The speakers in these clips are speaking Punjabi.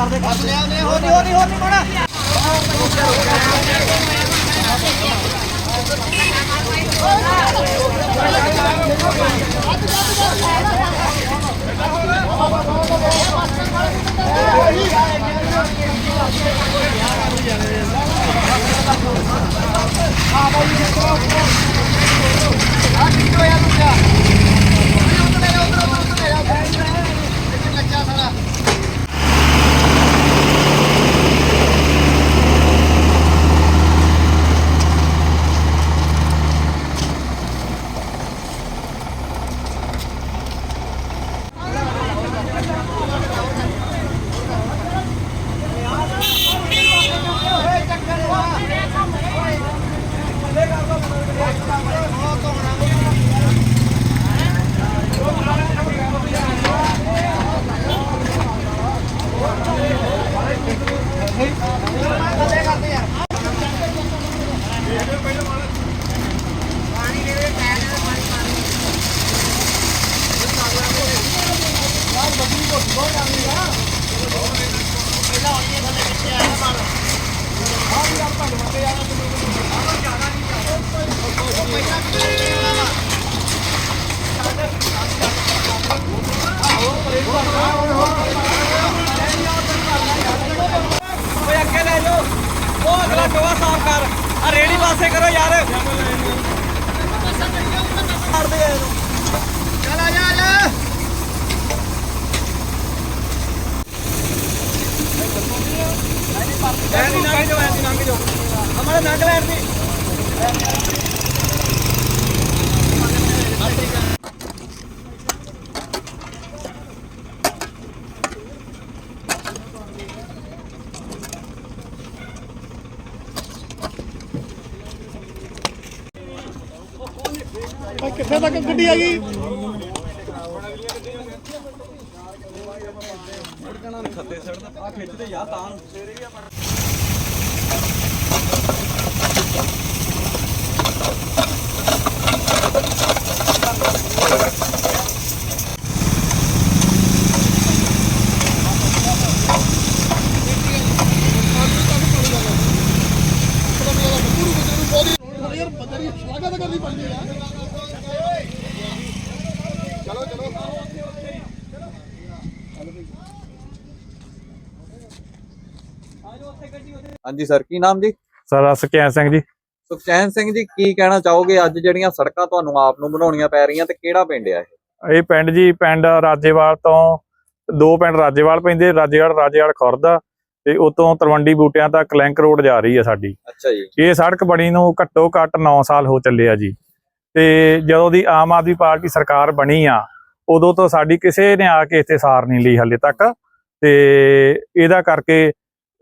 ਕਰਦੇ ਕਰਦੇ ਕਰਦੇ ਹੋ ਨਹੀਂ ਹੋ ਨਹੀਂ ਹੋ ਨਹੀਂ ਮੋੜਾ ਓਏ ਅੱਗੇ ਲੈ ਜਾਓ। ਉਹ ਅਗਲਾ ਟੋਆ ਸਾਫ਼ ਕਰ। ਆ ਰੇੜੀ ਪਾਸੇ ਕਰੋ ਯਾਰ। ਕਰਦੇ ਆ ਇਹਨੂੰ। ਚੱਲ ਆ ਜਾ ਆ ਜਾ। ਐਨੀ ਲੰਘ ਜਾਓ ਐਨੀ ਲੰਘ ਜਾਓ। ਹਮਾਰੇ ਲੰਘ ਲੈਣ ਦੀ ਕਿੱਥੇ ਤੱਕ ਗੱਡੀ ਆ ਗਈ। ਆ ਖਿੱਚਦੇ ਜਾ ਤਾਂ ਯਾਰ ਬੰਦੇ ਦੀ ਸ਼ਲਾਘਾ ਤਾਂ ਕਰਨੀ ਪੈਂਦੀ ਆ। ਚਲੋ ਚਲੋ ਹਾਂਜੀ ਸਰ ਕੀ ਨਾਮ ਜੀ? ਸਰ ਸੁਖਚੈਨ ਸਿੰਘ ਜੀ। ਸੁਖਚੈਨ ਸਿੰਘ ਜੀ ਕੀ ਕਹਿਣਾ ਚਾਹੋਗੇ? ਅੱਜ ਜਿਹੜੀਆਂ ਸੜਕਾਂ ਤੁਹਾਨੂੰ ਆਪ ਨੂੰ ਬਣਾਉਣੀਆਂ ਪੈ ਰਹੀਆਂ ਤੇ ਕਿਹੜਾ ਪਿੰਡ ਆ ਇਹ? ਇਹ ਪਿੰਡ ਜੀ ਪਿੰਡ ਰਾਜੇਵਾਲ ਤੋਂ ਦੋ ਪਿੰਡ ਰਾਜੇਵਾਲ ਪੈਂਦੇ ਰਾਜੇਵਾਲ ਰਾਜੇਵਾਲ ਖੁਰਦ ਤੇ ਉਤੋਂ ਤਲਵੰਡੀ ਬੂਟਿਆਂ ਤੱਕ ਲਿੰਕ ਰੋਡ ਜਾ ਰਹੀ ਹੈ ਸਾਡੀ। ਅੱਛਾ ਜੀ। ਇਹ ਸੜਕ ਬਣੀ ਨੂੰ ਘੱਟੋ ਘੱਟ 9 ਸਾਲ ਹੋ ਚੱਲੇ ਆ ਜੀ। ਤੇ ਜਦੋਂ ਦੀ ਆਮ ਆਦਮੀ ਪਾਰਟੀ ਸਰਕਾਰ ਬਣੀ ਆ, ਉਦੋਂ ਤੋਂ ਸਾਡੀ ਕਿਸੇ ਨੇ ਆ ਕੇ ਇੱਥੇ ਸਾਰ ਨਹੀਂ ਲਈ ਹਲੇ ਤੱਕ। ਤੇ ਇਹਦਾ ਕਰਕੇ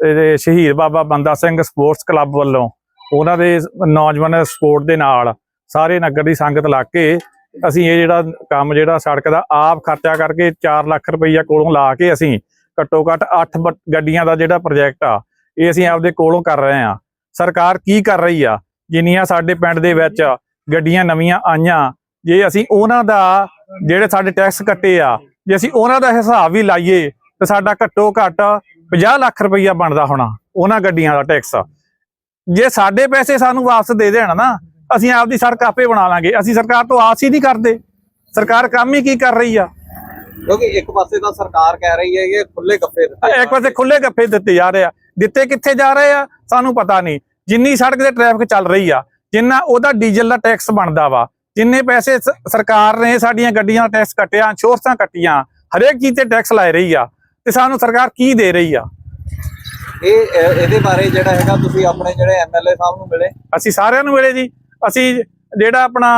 ਇਹਦੇ ਸ਼ਹੀਦ ਬਾਬਾ ਬੰਦਾ ਸਿੰਘ ਸਪੋਰਟਸ ਕਲੱਬ ਵੱਲੋਂ ਉਹਨਾਂ ਦੇ ਨੌਜਵਾਨ ਸਪੋਰਟ ਦੇ ਨਾਲ ਸਾਰੇ ਨਗਰ ਦੀ ਸੰਗਤ ਲਾ ਕੇ ਅਸੀਂ ਇਹ ਜਿਹੜਾ ਕੰਮ ਜਿਹੜਾ ਸੜਕ ਦਾ ਆਪ ਖਰਚਾ ਕਰਕੇ 4 ਲੱਖ ਰੁਪਈਆ ਕੋਲੋਂ ਲਾ ਕੇ ਅਸੀਂ ਘੱਟੋ ਘੱਟ 8 ਗੱਡੀਆਂ ਦਾ ਜਿਹੜਾ ਪ੍ਰੋਜੈਕਟ ਆ, ਇਹ ਅਸੀਂ ਆਪਦੇ ਕੋਲੋਂ ਕਰ ਰਹੇ ਆ। ਸਰਕਾਰ ਕੀ ਕਰ ਰਹੀ ਆ? ਜਿੰਨੀਆਂ ਸਾਡੇ ਪਿੰਡ ਦੇ ਵਿੱਚ ਗੱਡੀਆਂ ਨਵੀਆਂ ਆਈਆਂ ਜੇ ਅਸੀਂ ਉਹਨਾਂ ਦਾ ਜਿਹੜੇ ਸਾਡੇ ਟੈਕਸ ਕੱਟੇ ਆ ਜੇ ਅਸੀਂ ਉਹਨਾਂ ਦਾ ਹਿਸਾਬ ਵੀ ਲਾਈਏ ਤੇ ਸਾਡਾ ਘੱਟੋ ਘੱਟ 50 ਲੱਖ ਰੁਪਈਆ ਬਣਦਾ ਹੋਣਾ ਉਹਨਾਂ ਗੱਡੀਆਂ ਦਾ ਟੈਕਸ ਜੇ ਸਾਡੇ ਪੈਸੇ ਸਾਨੂੰ ਵਾਪਸ ਦੇ ਦੇਣ ਨਾ ਅਸੀਂ ਆਪਦੀ ਸੜਕ ਆਪੇ ਬਣਾ ਲਾਂਗੇ ਅਸੀਂ ਸਰਕਾਰ ਤੋਂ ਆਸ ਹੀ ਨਹੀਂ ਕਰਦੇ। ਸਰਕਾਰ ਕੰਮ ਹੀ ਕੀ ਕਰ ਰਹੀ ਆ? ਕਿਉਂਕਿ ਇੱਕ ਪਾਸੇ ਤਾਂ ਸਰਕਾਰ ਕਹਿ ਰਹੀ ਹੈ ਕਿ ਖੁੱਲੇ ਗੱਫੇ ਦਿੱਤੇ ਇੱਕ ਪਾਸੇ ਖੁੱਲੇ ਗੱਫੇ ਦਿੱਤੇ ਜਾ ਰਹੇ ਆ। ਦਿੱਤੇ ਕਿੱਥੇ ਜਾ ਰਹੇ ਆ? ਸਾਨੂੰ ਪਤਾ ਨਹੀਂ। ਜਿੰਨੀ ਸੜਕ ਤੇ ਟ੍ਰੈਫਿਕ ਚੱਲ ਰਹੀ ਆ ਜਿੰਨਾ ਉਹਦਾ ਡੀਜ਼ਲ ਦਾ ਟੈਕਸ ਬਣਦਾ ਵਾ ਜਿੰਨੇ ਪੈਸੇ ਸਰਕਾਰ ਨੇ ਸਾਡੀਆਂ ਗੱਡੀਆਂ ਦਾ ਟੈਕਸ ਕੱਟਿਆ ਇੰਸ਼ੋਰੈਂਸਾਂ ਕੱਟੀਆਂ ਹਰੇਕ ਚੀਜ਼ ਤੇ ਟੈਕਸ ਲਾਏ ਰਹੀ ਆ ਤੇ ਸਾਨੂੰ ਸਰਕਾਰ ਕੀ ਦੇ ਰਹੀ ਆ? ਇਹ ਇਹ- ਇਹਦੇ ਬਾਰੇ ਜਿਹੜਾ ਹੈਗਾ ਤੁਸੀਂ ਆਪਣੇ ਜਿਹੜੇ ਐਮਐਲਏ ਸਾਹਿਬ ਨੂੰ ਮਿਲੇ? ਅਸੀਂ ਸਾਰਿਆਂ ਨੂੰ ਮਿਲੇ ਜੀ। ਅਸੀਂ ਜਿਹੜਾ ਆਪਣਾ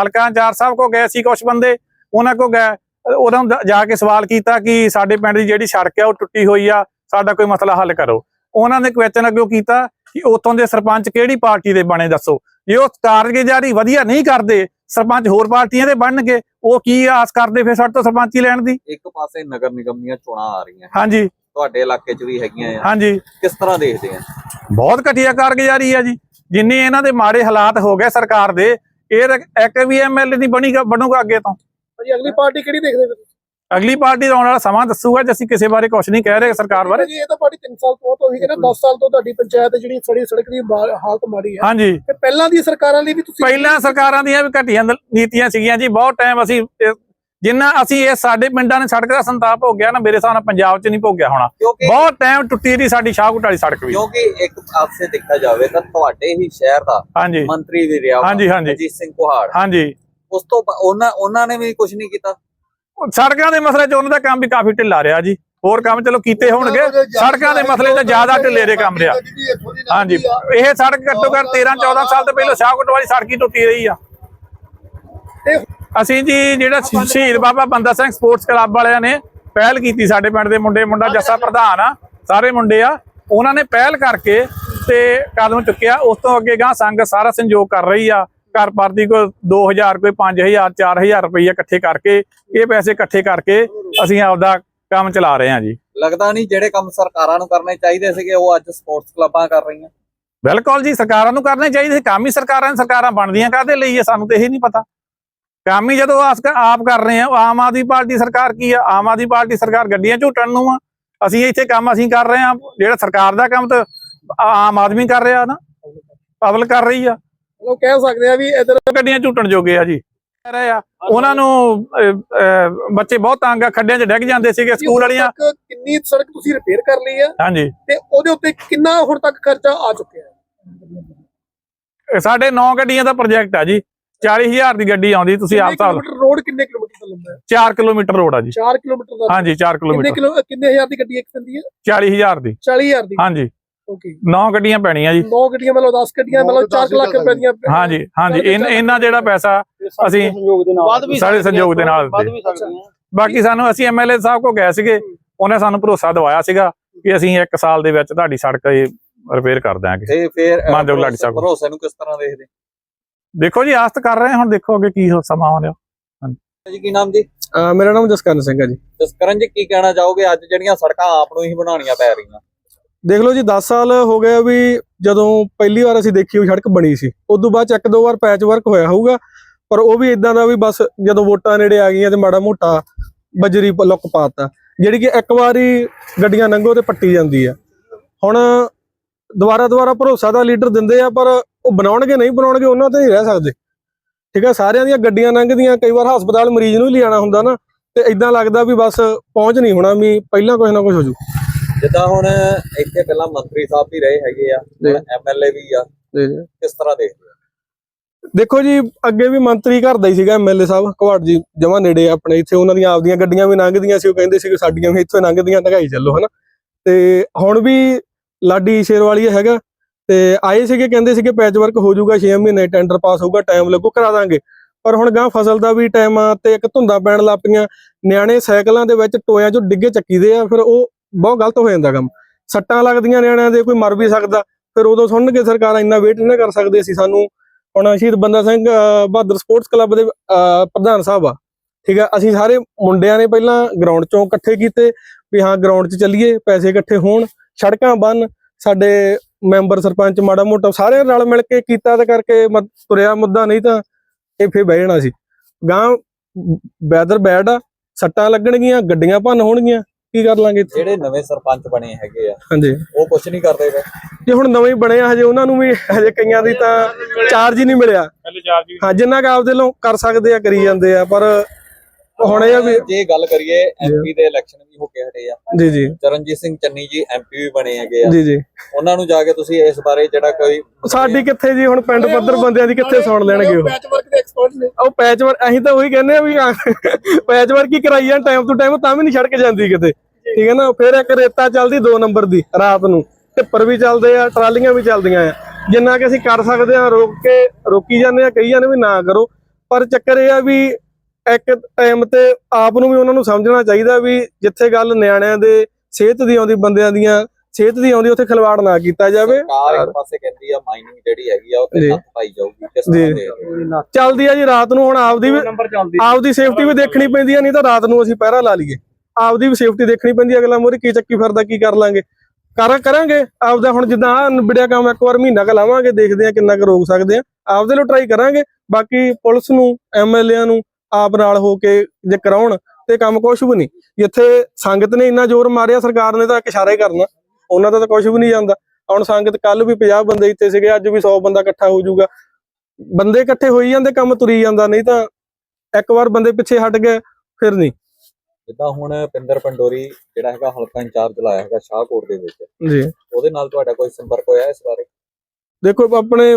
ਹਲਕਾ ਇੰਚਾਰਜ ਸਾਹਿਬ ਕੋ ਗਏ ਸੀ ਕੁਝ ਬੰਦੇ ਉਹਨਾਂ ਕੋ ਗਏ ਉਹਨਾਂ ਨੂੰ ਜਾ ਕੇ ਸਵਾਲ ਕੀਤਾ ਕਿ ਸਾਡੇ ਪਿੰਡ ਦੀ ਜਿਹੜੀ ਸੜਕ ਆ ਉਹ ਟੁੱਟੀ ਹੋਈ ਆ ਸਾਡਾ ਕੋਈ ਮਸਲਾ ਹੱਲ ਕਰੋ। ਉਹਨਾਂ ਨੇ ਕੁਐਸਚਨ ਅੱਗੇ ਕੀਤਾ ਕਿ ਉਥੋਂ ਦੇ ਸਰਪੰਚ ਕਿਹੜੀ ਪਾਰਟੀ ਦੇ ਬਣੇ ਦੱਸੋ। ਜੇ ਉਹ ਕਾਰਗੁਜ਼ਾਰੀ ਵਧੀਆ ਨਹੀਂ ਕਰਦੇ ਸਰਪੰਚ ਹੋਰ ਪਾਰਟੀਆਂ ਦੇ ਬਣਨਗੇ ਉਹ ਕੀ ਆਸ ਕਰਦੇ ਫਿਰ ਸਾਡੇ ਤੋਂ ਸਰਪੰਚੀ ਲੈਣ ਦੀ? ਇੱਕ ਪਾਸੇ ਨਗਰ ਨਿਗਮ ਦੀਆਂ ਚੋਣਾਂ ਆ ਰਹੀਆਂ। ਹਾਂਜੀ। ਤੁਹਾਡੇ ਇਲਾਕੇ 'ਚ ਵੀ ਹੈਗੀਆਂ ਆ। ਹਾਂਜੀ। ਕਿਸ ਤਰ੍ਹਾਂ ਦੇਖਦੇ ਆ? ਬਹੁਤ ਘਟੀਆ ਕਾਰਗੁਜ਼ਾਰੀ ਆ ਜੀ। ਜਿੰਨੇ ਇਹਨਾਂ ਦੇ ਮਾੜੇ ਹਾਲਾਤ ਹੋ ਗਏ ਸਰਕਾਰ ਦੇ ਇਹ ਇੱਕ ਵੀ ਐਮਐਲਏ ਨਹੀਂ ਬਣੀਗਾ ਬਣੂਗਾ ਅੱਗੇ ਤੋਂ। ਭਾਜੀ ਅਗਲੀ ਪਾਰਟੀ ਕਿਹੜੀ ਦੇਖਦੇ ਅਗਲੀ ਪਾਰਟੀ ਦਾ ਆਉਣ ਵਾਲਾ ਸਮਾਂ ਦੱਸੂਗਾ ਜੇ ਅਸੀਂ ਕਿਸੇ ਬਾਰੇ ਕੁਝ ਨਹੀਂ ਕਹਿ ਰਹੇ ਸਰਕਾਰ ਬਾਰੇ। ਜੀ ਇਹ ਤਾਂ ਪਾਰਟੀ 3 ਸਾਲ ਤੋਂ ਤੋਂ ਹੀ ਕਹਿੰਦਾ 10 ਸਾਲ ਤੋਂ ਤੁਹਾਡੀ ਪੰਚਾਇਤ ਜਿਹੜੀ ਸੜੀ ਸੜਕ ਦੀ ਹਾਲਤ ਮਾੜੀ ਹੈ। ਹਾਂਜੀ। ਤੇ ਪਹਿਲਾਂ ਦੀ ਸਰਕਾਰਾਂ ਲਈ ਵੀ ਤੁਸੀਂ ਪਹਿਲਾਂ ਸਰਕਾਰਾਂ ਦੀਆਂ ਵੀ ਘਟੀਆਂ ਨ- ਨੀਤੀਆਂ ਸੀਗੀਆਂ ਜੀ ਬਹੁਤ ਟਾਈਮ ਅਸੀਂ ਜਿੰਨਾ ਅਸੀਂ ਇਹ ਸਾਡੇ ਪਿੰਡਾਂ ਨੇ ਸੜਕ ਦਾ ਸੰਤਾਪ ਹੋ ਗਿਆ ਨਾ ਮੇਰੇ ਹਿਸਾਬ ਨਾਲ ਪੰਜਾਬ 'ਚ ਨਹੀਂ ਭੋਗਿਆ ਹੋਣਾ। ਬਹੁਤ ਟਾਈਮ ਟੁੱਟੀ ਦੀ ਸਾਡੀ ਸ਼ਾਹਕੋਟ ਵਾਲੀ ਸੜਕ ਵੀ। ਕਿਉਂਕਿ ਇੱਕ ਪਾਸੇ ਦੇਖਿਆ ਜਾਵੇ ਤਾਂ ਤੁਹਾਡੇ ਹੀ ਸ਼ਹਿਰ ਦਾ ਹਾਂਜੀ। ਮੰਤਰੀ ਵੀ ਰਿਹਾ ਹਾਂਜੀ, ਹਾਂਜੀ। ਅਜੀਤ ਸਿੰਘ ਕੁਹਾੜ। ਹਾਂਜੀ। ਉਸ ਤੋਂ ਉਹਨਾਂ ਉਹਨਾਂ ਨੇ ਵੀ ਕੁਝ ਨਹੀਂ ਕੀਤਾ। ਸੜਕਾਂ ਦੇ ਮਸਲੇ 'ਚ ਉਹਨਾਂ ਦਾ ਕੰਮ ਵੀ ਕਾਫੀ ਢਿੱਲਾ ਰਿਹਾ ਜੀ। ਹੋਰ ਕੰਮ ਚਲੋ ਕੀਤੇ ਹੋਣਗੇ। ਸੜਕਾਂ ਦੇ ਮਸਲੇ 'ਚ ਜ਼ਿਆਦਾ ਢਿੱਲੇ ਦੇ ਕੰਮ ਰਿਹਾ। ਹਾਂਜੀ। ਇਹ ਸੜਕ ਘੱਟੋ ਘੱਟ 13 14 ਸਾਲ ਤੋਂ ਪਹਿਲਾਂ ਸ਼ਾਹਕੋਟ ਵਾਲੀ ਸੜਕ ਹੀ ਟੁੱਟੀ ਰਹੀ ਆ। ਅਸੀਂ ਜੀ ਜਿਹੜਾ ਸ਼ਹੀਦ ਬਾਬਾ ਬੰਦਾ ਸਿੰਘ ਸਪੋਰਟਸ ਕਲੱਬ ਵਾਲਿਆਂ ਨੇ ਪਹਿਲ ਕੀਤੀ ਸਾਡੇ ਪਿੰਡ ਦੇ ਮੁੰਡੇ ਮੁੰਡਾ ਜੱਸਾ ਪ੍ਰਧਾਨ ਆ ਸਾਰੇ ਮੁੰਡੇ ਆ। ਉਹਨਾਂ ਨੇ ਪਹਿਲ ਕਰਕੇ ਤੇ ਕਦਮ ਚੁੱਕਿਆ। ਉਸ ਤੋਂ ਅੱਗੇ ਗਾਂ ਸੰਗਤ ਸਾਰਾ ਸੰਯੋਗ ਕਰ ਰਹੀ ਆ। ਘਰ ਪਰਦੀ ਕੋਈ 2000 ਕੋਈ 5000 4000 ਰੁਪਏ ਇਕੱਠੇ ਕਰਕੇ ਇਹ ਪੈਸੇ ਇਕੱਠੇ ਕਰਕੇ ਅਸੀਂ ਆਪਦਾ ਕੰਮ ਚਲਾ ਰਹੇ ਹਾਂ ਜੀ। ਲੱਗਦਾ ਨਹੀਂ ਜਿਹੜੇ ਕੰਮ ਸਰਕਾਰਾਂ ਨੂੰ ਕਰਨੇ ਚਾਹੀਦੇ ਸੀਗੇ ਉਹ ਅੱਜ ਸਪੋਰਟਸ ਕਲੱਬਾਂ ਕਰ ਰਹੀਆਂ। ਬਿਲਕੁਲ ਜੀ ਸਰਕਾਰਾਂ ਨੂੰ ਕਰਨੇ ਚਾਹੀਦੇ ਸੀ। ਕੰਮ ਹੀ ਸਰਕਾਰਾਂ ਨੇ ਸਰਕਾਰਾਂ ਬਣਦੀਆਂ ਕਾਹਦੇ ਲਈ ਹੈ ਸਾਨੂੰ ਤੇ ਇਹ ਨਹੀਂ ਪਤਾ। ਕੰਮ ਹੀ ਜਦੋਂ ਆਪ ਕਰ ਰਹੇ ਆ ਆਮ ਆਦਮੀ ਪਾਰਟੀ ਸਰਕਾਰ ਕੀ ਆ? ਆਮ ਆਦਮੀ ਪਾਰਟੀ ਸਰਕਾਰ ਗੱਡੀਆਂ ਝੂਟਣ ਨੂੰ ਆ। ਅਸੀਂ ਇੱਥੇ ਕੰਮ ਅਸੀਂ ਕਰ ਰਹੇ ਆ ਜਿਹੜਾ ਸਰਕਾਰ ਦਾ ਕੰਮ ਤਾਂ ਆਮ ਆਦਮੀ ਕਰ ਰਿਹਾ ਨਾ ਪਬਲਿਕ ਕਰ ਰਹੀ ਆ। ਉਹ ਕਹਿ ਸਕਦੇ ਆ ਵੀ ਇਧਰ ਗੱਡੀਆਂ ਝੂਟਣ ਜੋਗੇ ਆ ਜੀ। ਕਹਿ ਰਹੇ ਆ ਉਹਨਾਂ ਨੂੰ ਬੱਚੇ ਬਹੁਤ ਤੰਗ ਆ ਖੱਡਿਆਂ 'ਚ ਡਿੱਗ ਜਾਂਦੇ ਸੀਗੇ ਸਕੂਲ ਵਾਲੀਆਂ। ਕਿੰਨੀ ਸੜਕ ਤੁਸੀਂ ਰਿਪੇਅਰ ਕਰ ਲਈ ਹੈ ਹਾਂਜੀ। ਤੇ ਉਹਦੇ ਉੱਤੇ ਕਿੰਨਾ ਹੁਣ ਤੱਕ ਖਰਚਾ ਆ ਚੁੱਕਿਆ ਸਾਡੇ 9 ਗੱਡੀਆਂ ਦਾ ਪ੍ਰੋਜੈਕਟ ਆ ਜੀ। 40000 ਦੀ ਗੱਡੀ ਆਉਂਦੀ ਤੁਸੀਂ ਆਪ ਹਿਸਾਬ ਕਿਲੋਮੀਟਰ ਰੋਡ ਕਿੰਨੇ ਕਿਲੋਮੀਟਰ ਦਾ ਲੰਬਾ ਹੈ? 4 ਕਿਲੋਮੀਟਰ ਰੋਡ ਆ ਜੀ। 4 ਕਿਲੋਮੀਟਰ ਦਾ ਹਾਂਜੀ 4 ਕਿੰਨੇ ਕਿਲੋਮੀਟਰ। ਕਿਲੋ ਕਿੰਨੇ ਹਜ਼ਾਰ ਦੀ ਗੱਡੀ ਇੱਕ ਪੈਂਦੀ ਹੈ? 40000 ਦੀ। 40000 ਦੀ। ਹਾਂਜੀ। ਓਕੇ 9 ਗੱਡੀਆਂ ਪੈਣੀਆਂ ਜੀ। 9 ਗੱਡੀਆਂ ਮਤਲਬ 10 ਗੱਡੀਆਂ ਮਤਲਬ 4 ਲੱਖ ਰੁਪਏ ਦੀਆਂ ਹਾਂਜੀ ਹਾਂਜੀ। ਇਹਨਾਂ ਜਿਹੜਾ ਪੈਸਾ ਅਸੀਂ ਸਾਡੇ ਸੰਯੋਗ ਦੇ ਨਾਲ ਬਾਕੀ ਸਾਨੂੰ ਅਸੀਂ ਐਮਐਲਏ ਸਾਹਿਬ ਕੋ ਗਏ ਸੀਗੇ ਉਹਨੇ ਸਾਨੂੰ ਭਰੋਸਾ ਦਿਵਾਇਆ ਸੀਗਾ ਕਿ ਅਸੀਂ 1 ਸਾਲ ਦੇ ਵਿੱਚ ਤੁਹਾਡੀ ਸੜਕ ਇਹ ਰਿਪੇਅਰ ਕਰ ਦਾਂਗੇ ਤੇ ਫਿਰ ਅਹ, ਮੰਨ ਜਾਓ ਲੱਗ ਸਕਦਾ। ਭਰੋਸੇ ਨੂੰ ਕਿਸ ਤਰ੍ਹਾਂ ਦੇਖਦੇ? ਦੇਖੋ ਜੀ ਆਸਤ ਕਰ ਰਹੇ ਹੁਣ ਦੇਖੋ ਅੱਗੇ ਕੀ ਹੋ ਸਮਾਂ ਆਉਂਦਾ ਜੀ ਕੀ ਨਾਮ ਜੀ? ਮੇਰਾ ਨਾਮ ਜਸਕਰਨ ਸਿੰਘ ਹੈ ਜੀ। ਜਸਕਰਨ ਜੀ ਕੀ ਕਹਿਣਾ ਚਾਹੋਗੇ? ਅੱਜ ਜਿਹੜੀਆਂ ਸੜਕਾਂ ਆਪ ਨੂੰ ਹੀ ਬਣਾਉਣੀਆਂ ਪੈ ਰਹੀਆਂ। ਦੇਖ ਲਓ ਜੀ 10 ਸਾਲ ਹੋ ਗਏ ਵੀ ਜਦੋਂ ਪਹਿਲੀ ਵਾਰ ਅਸੀਂ ਦੇਖੀ ਉਹ ਸੜਕ ਬਣੀ ਸੀ। ਉਸ ਤੋਂ ਬਾਅਦ ਚ ਇੱਕ ਦੋ ਵਾਰ ਪੈਚ ਵਰਕ ਹੋਇਆ ਹੋਊਗਾ, ਪਰ ਉਹ ਵੀ ਇਦਾਂ ਦਾ ਵੀ ਬਸ ਜਦੋਂ ਵੋਟਾਂ ਨੇੜੇ ਆ ਗਈਆਂ ਤੇ ਮਾੜਾ ਮੋਟਾ ਬਜਰੀ ਲੁੱਕ ਪਾਤਾ ਜਿਹੜੀ ਕਿ ਇੱਕ ਵਾਰੀ ਗੱਡੀਆਂ ਲੰਘੋ ਤੇ ਪੱਟੀ ਜਾਂਦੀ ਆ। ਹੁਣ ਦੁਬਾਰਾ ਦੁਬਾਰਾ ਭਰੋਸਾ ਦਾ ਲੀਡਰ ਦਿੰਦੇ ਆ, ਪਰ ਉਹ ਬਣਾਉਣਗੇ, ਨਹੀਂ ਬਣਾਉਣਗੇ, ਉਹਨਾਂ ਤੇ ਨਹੀਂ ਰਹਿ ਸਕਦੇ। ਠੀਕ ਆ, ਸਾਰਿਆਂ ਦੀਆਂ ਗੱਡੀਆਂ ਲੰਘਦੀਆਂ ਕਈ ਵਾਰ ਹਸਪਤਾਲ ਮਰੀਜ਼ ਨੂੰ ਹੀ ਲਿਆਣਾ ਹੁੰਦਾ ਨਾ, ਤੇ ਇਦਾਂ ਲੱਗਦਾ ਵੀ ਬਸ ਪਹੁੰਚ ਨਹੀਂ ਹੋਣਾ ਵੀ ਪਹਿਲਾਂ ਕੁਝ ਨਾ ਕੁਝ ਹੋ ਜੂ ਜਿੱਦਾਂ ਹੁਣ ਇੱਥੇ ਪਹਿਲਾਂ ਮੰਤਰੀ ਸਾਹਿਬ ਵੀ ਰਹੇ ਹੈਗੇ ਆ ਹੁਣ ਐਮਐਲਏ ਵੀ ਆ ਕਿਸ ਤਰ੍ਹਾਂ ਦੇਖਦੇ? ਦੇਖੋ ਜੀ ਅੱਗੇ ਵੀ ਮੰਤਰੀ ਘਰ ਦਾ ਹੀ ਸੀਗਾ ਐਮਐਲਏ ਸਾਹਿਬ ਘਵਾੜ ਜੀ ਜਮਾ ਨੇੜੇ ਆਪਣੇ ਇੱਥੇ ਉਹਨਾਂ ਦੀਆਂ ਆਪਦੀਆਂ ਗੱਡੀਆਂ ਵੀ ਲੰਘਦੀਆਂ ਸੀ ਉਹ ਕਹਿੰਦੇ ਸੀ ਕਿ ਸਾਡੀਆਂ ਵੀ ਇੱਥੋਂ ਲੰਘਦੀਆਂ ਢਗਾਈ ਚੱਲੋ ਹਨਾ। ਤੇ ਹੁਣ ਵੀ ਲਾਡੀ ਸ਼ੇਰਵਾਲੀ ਹੈਗਾ ਤੇ ਆਏ ਸੀਗੇ ਕਹਿੰਦੇ ਸੀਗੇ ਪੈਚ ਵਰਕ ਹੋ ਜਾਊਗਾ 6 ਮਹੀਨੇ ਟੈਂਡਰ ਪਾਸ ਹੋਊਗਾ ਟਾਈਮ ਲੱਗੂ ਕਰਾ ਦਾਂਗੇ। ਪਰ ਹੁਣ ਗਾਂ ਫਸਲ ਦਾ ਵੀ ਟਾਈਮ ਆ ਤੇ ਇੱਕ ਧੁੰਦਾਂ ਪੈਣ ਲੱਗ ਪਈਆਂ ਨਿਆਣੇ ਸਾਈਕਲਾਂ ਦੇ ਵਿੱਚ ਟੋਇਆਂ 'ਚੋਂ ਡਿੱਗੇ ਚੱਕੀਦੇ ਆ ਫਿਰ ਉਹ ਬਹੁਤ ਗਲਤ ਹੋ ਜਾਂਦਾ ਕੰਮ। ਸੱਟਾਂ ਲੱਗਦੀਆਂ ਨਿਆਣਿਆਂ ਦੇ ਕੋਈ ਮਰ ਵੀ ਸਕਦਾ। ਫਿਰ ਉਦੋਂ ਸੁਣਨਗੇ ਸਰਕਾਰ ਇੰਨਾ ਵੇਟ ਨਹੀਂ ਨਾ ਕਰ ਸਕਦੇ ਸੀ। ਸਾਨੂੰ ਹੁਣ ਸ਼ਹੀਦ ਬੰਦਾ ਸਿੰਘ ਬਹਾਦਰ ਸਪੋਰਟਸ ਕਲੱਬ ਦੇ ਅਹ, ਪ੍ਰਧਾਨ ਸਾਹਿਬ ਆ। ਠੀਕ ਆ? ਅਸੀਂ ਸਾਰੇ ਮੁੰਡਿਆਂ ਨੇ ਪਹਿਲਾਂ ਗਰਾਊਂਡ ਚੋਂ ਇਕੱਠੇ ਕੀਤੇ ਵੀ ਹਾਂ ਗਰਾਊਂਡ 'ਚ ਚੱਲੀਏ ਪੈਸੇ ਇਕੱਠੇ ਹੋਣ ਸੜਕਾਂ ਬਣ ਸਾਡੇ ਮੈਂਬਰ ਸਰਪੰਚ ਮਾੜਾ ਮੋਟਾ ਸਾਰਿਆਂ ਰਲ ਮਿਲ ਕੇ ਕੀਤਾ ਤੇ ਕਰਕੇ ਮ- ਤੁਰਿਆ ਮੁੱਦਾ ਨਹੀਂ ਤਾਂ ਇਹ ਫੇਰ ਬਹਿ ਜਾਣਾ ਸੀ। ਗਾਂ ਵੈਦਰ ਬੈਡ ਆ ਸੱਟਾਂ ਲੱਗਣਗੀਆਂ ਗੱਡੀਆਂ ਭੰਨ ਹੋਣਗੀਆਂ। ਕੀ ਕਰ ਲਾਂਗੇ ਇੱਥੇ? ਜਿਹੜੇ ਨਵੇਂ ਸਰਪੰਚ ਬਣੇ ਹੈਗੇ ਆ ਹਾਂਜੀ। ਉਹ ਕੁਝ ਨਹੀਂ ਕਰਦੇ ਪਏ। ਜੇ ਹੁਣ ਨਵੇਂ ਹੀ ਬਣੇ ਆ ਹਜੇ ਉਹਨਾਂ ਨੂੰ ਵੀ ਹਜੇ ਕਈਆਂ ਦੀ ਤਾਂ ਚਾਰਜ ਹੀ ਨਹੀਂ ਮਿਲਿਆ। ਹਾਂ ਜਿੰਨਾ ਕੁ ਆਪਦੇ ਵੱਲੋਂ ਕਰ ਸਕਦੇ ਆ ਕਰੀ ਜਾਂਦੇ ਆ ਪਰ ਹੁਣ ਇਹ ਵੀ ਜੇ ਗੱਲ ਕਰੀਏ ਐਮਪੀ ਦੇ ਇਲੈਕਸ਼ਨ ਵੀ ਹੋ ਕੇ ਹਟੇ ਆ। ਜੀ ਜੀ। ਚਰਨਜੀਤ ਸਿੰਘ ਚੰਨੀ ਜੀ ਐਮਪੀ ਵੀ ਬਣੇ ਹੈਗੇ ਆ। ਜੀ ਜੀ। ਉਹਨਾਂ ਨੂੰ ਜਾ ਕੇ ਤੁਸੀਂ ਇਸ ਬਾਰੇ ਜਿਹੜਾ ਕੋਈ ਸਾਡੀ ਕਿੱਥੇ ਜੀ ਹੁਣ ਪਿੰਡ ਪੱਧਰ ਬੰਦਿਆਂ ਦੀ ਕਿੱਥੇ ਸੁਣ ਲੈਣਗੇ ਉਹ? ਪੈਚ ਵਰਕ ਦੇ ਐਕਸਪਰਟ ਨੇ। ਉਹ ਪੈਚ ਵਰਕ ਅਸੀਂ ਤਾਂ ਉਹੀ ਕਹਿੰਦੇ ਆ ਵੀ ਪੈਚ ਵਰਕ ਹੀ ਕਰਾਈ ਜਾਂ ਟਾਈਮ ਟੂ ਟਾਈਮ ਤਾਂ ਵੀ ਨਹੀਂ ਛੜਕ ਜਾਂਦੀ ਕਿਤੇ। ਠੀਕ ਹੈ ਨਾ? ਫਿਰ ਇੱਕ ਰੇਤਾ ਚੱਲਦੀ 2 ਨੰਬਰ ਦੀ ਰਾਤ ਨੂੰ। ਟਿੱਪਰ ਵੀ ਚੱਲਦੇ ਆ ਟਰਾਲੀਆਂ ਵੀ ਚੱਲਦੀਆਂ ਆ। ਜਿੰਨਾ ਕਿ ਅਸੀਂ ਕਰ ਸਕਦੇ ਆ ਰੋਕ ਕੇ ਰੋਕੀ ਜਾਂਦੇ ਆ ਕਈ ਜਾਂਦੇ ਵੀ ਨਾ ਕਰੋ। ਪਰ ਚੱਕਰ ਇਹ ਆ ਵੀ ਇੱਕ ਟਾਈਮ ਤੇ ਆਪ ਨੂੰ ਵੀ ਉਹਨਾਂ ਨੂੰ ਸਮਝਣਾ ਚਾਹੀਦਾ ਵੀ ਜਿੱਥੇ ਗੱਲ ਨਿਆਣਿਆਂ ਦੇ ਸਿਹਤ ਦੀ ਆਉਂਦੀ ਬੰਦਿਆਂ ਦੀਆਂ ਸਿਹਤ ਦੀ ਆਉਂਦੀ ਉੱਥੇ ਖਿਲਵਾੜ ਨਾ ਕੀਤਾ ਜਾਵੇ। ਸਰਕਾਰ ਇੱਕ ਪਾਸੇ ਕਹਿੰਦੀ ਆ ਮਾਈਨਿੰਗ ਜਿਹੜੀ ਹੈਗੀ ਆ ਉਹ ਤੇ ਜੀ। ਨੱਥ ਪਾਈ ਜਾਊਗੀ ਕਿਸ ਤਰ੍ਹਾਂ ਜੀ। ਦੇ ਚੱਲਦੀ ਆ ਜੀ ਰਾਤ ਨੂੰ ਹੁਣ ਆਪਦੀ ਵੀ ਆਪਦੀ ਸੇਫਟੀ ਵੀ ਦੇਖਣੀ ਪੈਂਦੀ ਆ ਨਹੀਂ ਤਾਂ ਰਾਤ ਨੂੰ ਅਸੀਂ ਪਹਿਰਾ ਲਾ ਲਈਏ। ਆਪਦੀ ਵੀ ਸੇਫਟੀ ਦੇਖਣੀ ਪੈਂਦੀ ਅਗਲਾ ਮੋਰੀ ਕੀ ਚੱਕੀ ਫਿਰਦਾ, ਕੀ ਕਰ ਲਾਂਗੇ। ਕਰ, ਕਰਾਂਗੇ, ਆਪਦਾ ਹੁਣ ਜਿੱਦਾਂ ਆ ਨਿਬੜਿਆ ਕੰਮ, ਇੱਕ ਵਾਰ ਮਹੀਨਾ ਕ ਲਾਵਾਂਗੇ, ਦੇਖਦੇ ਆ ਕਿੰਨਾ ਕੁ ਰੋਕ ਸਕਦੇ ਆ ਆਪਦੇ ਲਈ ਟਰਾਈ ਕਰਾਂਗੇ, ਬਾਕੀ ਪੁਲਿਸ ਨੂੰ ਐਮਐਲਏਆਂ ਨੂੰ, ਆਪ ਨਾਲ ਹੋ ਕੇ ਜੇ ਕਰਾਉਣ, ਤੇ ਕੰਮ ਕੁਝ ਵੀ ਨਹੀਂ। ਜਿੱਥੇ ਸੰਗਤ ਨੇ ਇੰਨਾ ਜ਼ੋਰ ਮਾਰਿਆ, ਸਰਕਾਰ ਨੇ ਤਾਂ ਇੱਕ ਇਸ਼ਾਰਾ ਹੀ ਕਰਨਾ। ਉਹਨਾਂ ਦਾ ਤਾਂ ਕੁਝ ਵੀ ਨਹੀਂ ਜਾਂਦਾ। ਹੁਣ ਸੰਗਤ ਕੱਲ ਵੀ 50 ਬੰਦੇ ਇੱਥੇ ਸੀਗੇ, ਅੱਜ ਵੀ 100 ਬੰਦਾ ਇਕੱਠਾ ਹੋ ਜਾਊਗਾ। ਬੰਦੇ ਇਕੱਠੇ ਹੋਈ ਜਾਂਦੇ, ਕੰਮ ਤੁਰੀ ਜਾਂਦਾ, ਨਹੀਂ ਤਾਂ ਇੱਕ ਵਾਰ ਬੰਦੇ ਪਿੱਛੇ ਹਟ ਗਏ, ਫਿਰ ਨਹੀਂ। ਜਿੱਦਾਂ ਹੁਣ ਪਿੰਦਰ ਪੰਡੋਰੀ ਜਿਹੜਾ ਹੈਗਾ ਹਲਕਾ ਇੰਚਾਰਜ ਲਾਇਆ ਹੈਗਾ ਸ਼ਾਹਕੋਟ ਦੇ ਵਿੱਚ ਜੀ। ਉਹਦੇ ਨਾਲ ਤੁਹਾਡਾ ਕੋਈ ਸੰਪਰਕ ਹੋਇਆ ਇਸ ਬਾਰੇ? ਦੇਖੋ ਆਪਣੇ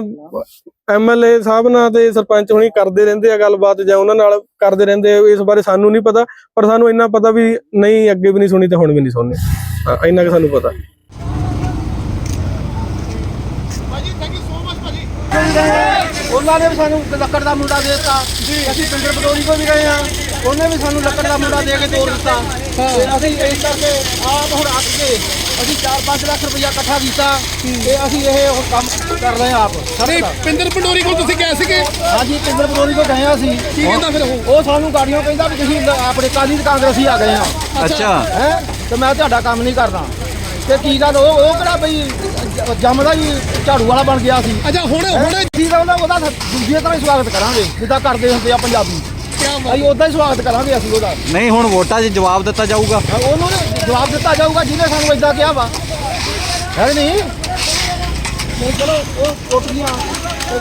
ਐਮਐਲਏ ਸਾਹਿਬ ਨਾਲ ਤੇ ਸਰਪੰਚ ਹੁਣੀ ਕਰਦੇ ਰਹਿੰਦੇ ਆ ਗੱਲਬਾਤ ਜਾਂ ਉਹਨਾਂ ਨਾਲ ਕਰਦੇ ਰਹਿੰਦੇ ਇਸ ਬਾਰੇ ਸਾਨੂੰ ਨਹੀਂ ਪਤਾ ਪਰ ਸਾਨੂੰ ਇੰਨਾ ਪਤਾ ਵੀ ਨਹੀਂ ਅੱਗੇ ਵੀ ਨਹੀਂ ਸੁਣੀ ਤੇ ਹੁਣ ਵੀ ਨਹੀਂ ਸੁਣਨੀ। ਇੰਨਾ ਕਿ ਸਾਨੂੰ ਪਤਾ। ਉਹਨਾਂ ਨੇ ਵੀ ਸਾਨੂੰ ਲੱਕੜ ਦਾ ਮੁੰਡਾ ਦੇ ਦਿੱਤਾ। ਅਸੀਂ ਪਿੰਡਰ ਪਟੋਰੀ ਕੋ ਵੀ ਗਏ ਆ। ਉਹਨੇ ਵੀ ਸਾਨੂੰ ਲੱਕੜ ਦਾ ਮੁੰਡਾ ਦੇ ਕੇ ਤੋਰ ਦਿੱਤਾ। ਤੇ ਅਸੀਂ ਇਸ ਕਰਕੇ ਆਪ ਹੁਣ ਅੱਕ ਕੇ ਅਸੀਂ 4-5 ਲੱਖ ਰੁਪਇਆ ਇਕੱਠਾ ਕੀਤਾ। ਤੇ ਅਸੀਂ ਇਹ ਹੁਣ ਕੰਮ ਕਰ ਰਹੇ ਆ ਆਪ। ਦਾ ਪਿੰਦਰ ਪੰਡੋਰੀ ਕੋਲ ਤੁਸੀਂ ਗਏ ਸੀਗੇ? ਹਾਂਜੀ ਪਿੰਡਰ ਪਟੋਰੀ ਕੋ ਗਏ ਆ ਅਸੀਂ। ਕੀ ਕਹਿੰਦਾ ਫਿਰ ਉਹ? ਉਹ ਸਾਨੂੰ ਗਾੜੀਆਂ ਕਹਿੰਦਾ ਵੀ ਤੁਸੀਂ ਆਪਣੇ ਕਾਲੀ ਤੇ ਕਾਂਗਰਸੀ ਆ ਗਏ ਆ ਅੱਛਾ। ਹੈ? ਤੇ ਮੈਂ ਤੁਹਾਡਾ ਕੰਮ ਨਹੀਂ ਕਰਨਾ ਤੇ ਕੀ ਗੱਲ ਉਹ ਉਹ ਕਿਹੜਾ ਬਈ ਜ- ਜੰਮਦਾ ਹੀ ਝਾੜੂ ਵਾਲਾ ਬਣ ਗਿਆ ਸੀ। ਅੱਛਾ ਹੁਣ ਹੁਣ ਠੀਕ ਆ? ਉਹਦਾ ਦੂਜੀ ਤਰ੍ਹਾਂ ਹੀ ਸਵਾਗਤ ਕਰਾਂਗੇ ਜਿੱਦਾਂ ਕਰਦੇ ਹੁੰਦੇ ਆ ਪੰਜਾਬੀ। ਅਸੀਂ ਉਦਾਂ ਹੀ ਸਵਾਗਤ ਕਰਾਂਗੇ ਅਸੀਂ ਉਹਦਾ। ਨਹੀਂ ਹੁਣ ਵੋਟਾਂ 'ਚ ਜਵਾਬ ਦਿੱਤਾ ਜਾਊਗਾ। ਹਾਂ, ਉਹਨੂੰ ਨੇ ਜਵਾਬ ਦਿੱਤਾ ਜਾਊਗਾ ਜਿਹਨੇ ਸਾਨੂੰ ਇਦਾਂ ਕਿਹਾ ਵਾ। ਹੈ ਕਿ ਨਹੀਂ? ਨਹੀਂ ਚਲੋ ਉਹ ਟੁੱਟ ਉਹ